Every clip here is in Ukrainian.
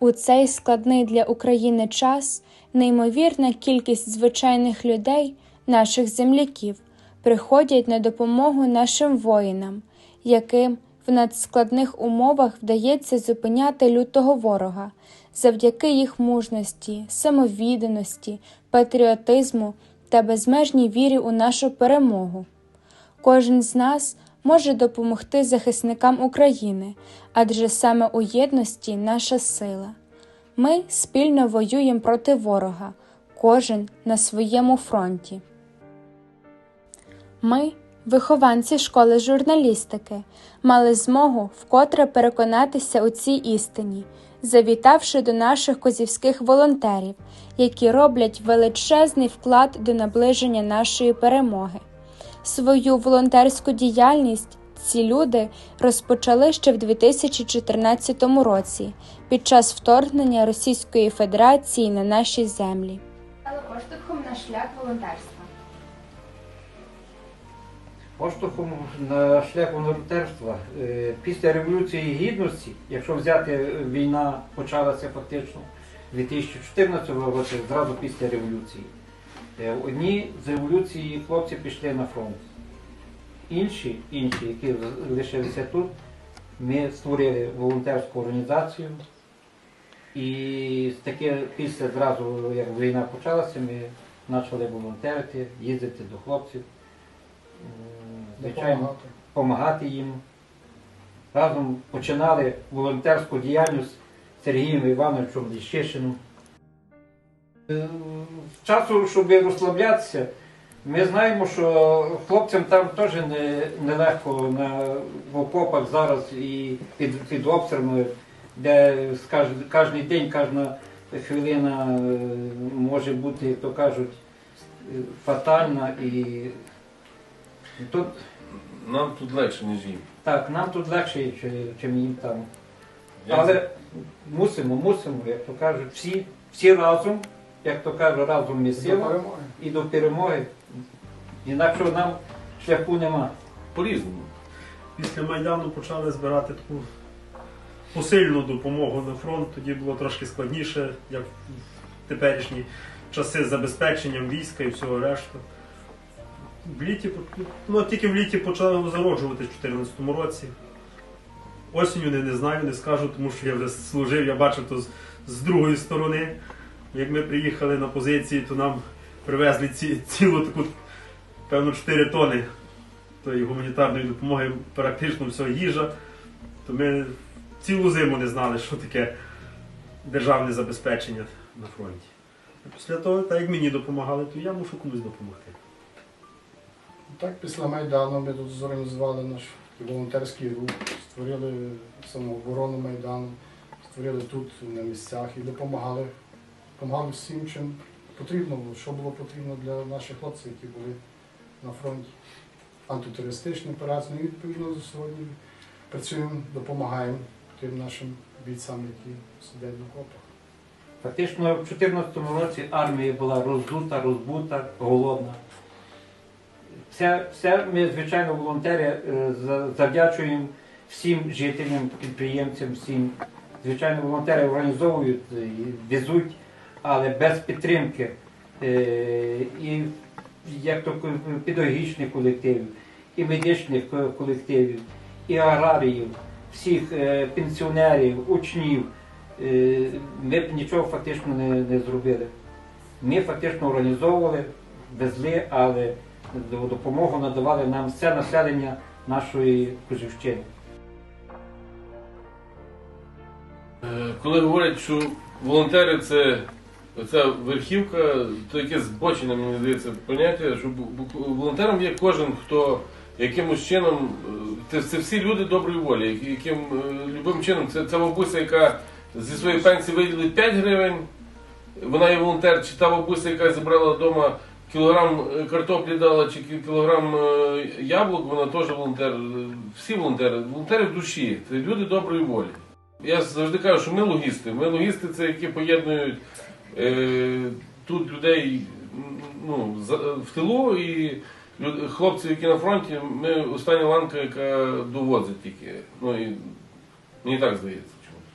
У цей складний для України час неймовірна кількість звичайних людей, наших земляків, приходять на допомогу нашим воїнам, яким в надскладних умовах вдається зупиняти лютого ворога завдяки їх мужності, самовідданості, патріотизму та безмежній вірі у нашу перемогу. Кожен з нас може допомогти захисникам України, адже саме у єдності наша сила. Ми спільно воюємо проти ворога, кожен на своєму фронті. Ми, вихованці школи журналістики, мали змогу вкотре переконатися у цій істині, завітавши до наших козівських волонтерів, які роблять величезний вклад до наближення нашої перемоги. Свою волонтерську діяльність ці люди розпочали ще в 2014 році під час вторгнення Російської Федерації на наші землі. стало поштовхом на шлях волонтерства. Поштовхом на шлях волонтерства е, після Революції Гідності, якщо взяти е, війна почалася фактично у 2014 році, зразу після революції. Е, Одні з революції хлопці пішли на фронт. Інші, інші, які лишилися тут, ми створили волонтерську організацію. І таке після зразу, як війна почалася, ми почали волонтерити, їздити до хлопців. М, Звичайно, допомагати їм. Разом починали волонтерську діяльність з Сергієм Івановичем Ліщишином. Часу, щоб розслаблятися, ми знаємо, що хлопцям там теж не- нелегко на, в окопах зараз і під, під обстрілами, де кожен день, кожна хвилина е, може бути, як то кажуть, фатальна і тут Нам тут легше, ніж їм. так, нам тут легше, чи- їм там. Я Але мусимо, мусимо, як то кажуть, всі, всі разом, як то кажуть, разом ми сила і до перемоги. Інакше нам шляху нема. По-різному. Після Майдану почали збирати таку посильну допомогу на фронт. Тоді було трошки складніше, як в теперішні часи з забезпеченням війська і всього решта. В літі, ну, тільки в літі почали зароджувати в 2014 році. Осінню не, не знаю, не скажу, тому що я вже служив, я бачив то з, з другої сторони. Як ми приїхали на позиції, то нам привезли ці, цілу таку, певно, 4 тони тої гуманітарної допомоги, практично все їжа, то ми цілу зиму не знали, що таке державне забезпечення на фронті. А після того, так як мені допомагали, то я мушу комусь допомогти. Так, після Майдану ми тут зорганізували наш волонтерський рух, створили самооборону Майдану, створили тут на місцях і допомагали. Допомагали всім, чим потрібно було, що було потрібно для наших хлопців, які були на фронті. Антитерористичні операції. Ну, і відповідно сьогодні працюємо, допомагаємо тим нашим бійцям, які сидять в окопах. Фактично в 2014 році армія була роздута, розбута, голодна. Все, все ми, звичайно, волонтери е, завдячуємо всім жителям, підприємцям, всім. Звичайно, волонтери організовують, е, везуть, але без підтримки е, і як то педагогічних колективів, і медичних колективів, і аграріїв, всіх е, пенсіонерів, учнів. Е, Ми б нічого фактично не, не зробили. Ми фактично організовували, везли, але допомогу надавали нам все населення нашої Козівщини. Коли говорять, що волонтери це оця верхівка, то якесь збочене, мені здається, поняття, що волонтером є кожен, хто якимось чином, е, це, це всі люди доброї волі, яким е, любим чином, це, це бабуся, яка зі своєї пенсії виділить 5 гривень, вона є волонтер, чи та бабуся, яка зібрала вдома кілограм е, картоплі дала, чи кілограм яблук, вона теж волонтер. Всі волонтери, волонтери в душі, це люди доброї волі. Я завжди кажу, що ми логісти. Ми логісти це які поєднують тут людей ну, в тилу і хлопців, які на фронті, ми остання ланка, яка довозить тільки. Ну і мені так здається. чомусь.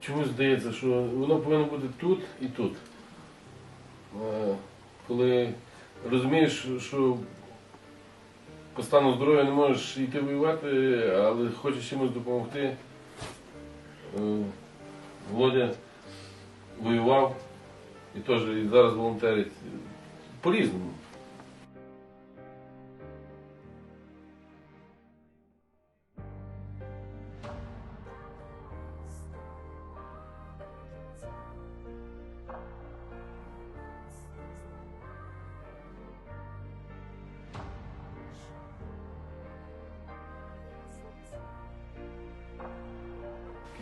Чомусь здається, що воно повинно бути тут і тут. Е, Коли розумієш, що по стану здоров'я не можеш йти воювати, але хочеш чимось допомогти. Е, Володя воював і теж і зараз волонтерить. По-різному.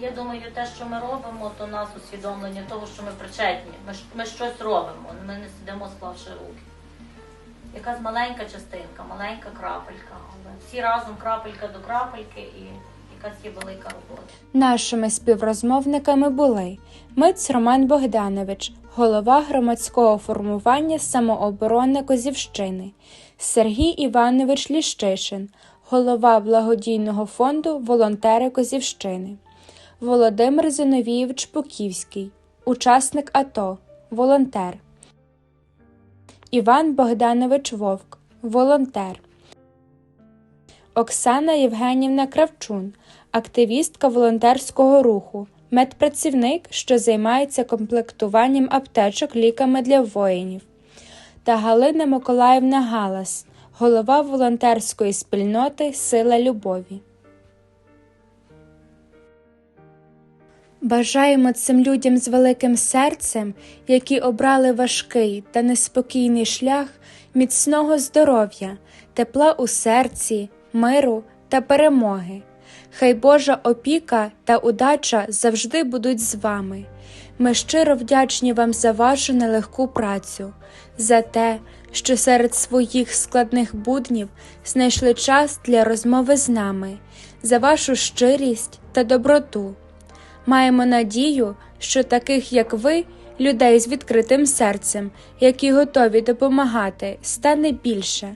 Я думаю, те, що ми робимо, то нас усвідомлення того, що ми причетні. Ми, ми щось робимо, ми не сидимо склавши руки. Якась маленька частинка, маленька крапелька, але всі разом крапелька до крапельки і якась є велика робота. Нашими співрозмовниками були Миць Роман Богданович, голова громадського формування самооборони Козівщини, Сергій Іванович Ліщишин, голова благодійного фонду Волонтери Козівщини, Володимир Зиновійович Пуківський, учасник АТО, волонтер, Іван Богданович Вовк, волонтер. Оксана Євгенівна Кравчун, активістка волонтерського руху, медпрацівник, що займається комплектуванням аптечок ліками для воїнів, та Галина Миколаївна Галас, голова волонтерської спільноти Сила любові. Бажаємо цим людям з великим серцем, які обрали важкий та неспокійний шлях, міцного здоров'я, тепла у серці, миру та перемоги. Хай Божа опіка та удача завжди будуть з вами. Ми щиро вдячні вам за вашу нелегку працю, за те, що серед своїх складних буднів знайшли час для розмови з нами, за вашу щирість та доброту. Маємо надію, що таких, як ви, людей з відкритим серцем, які готові допомагати, стане більше.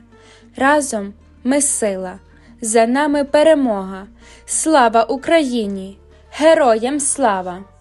Разом ми сила, за нами перемога. Слава Україні! Героям слава!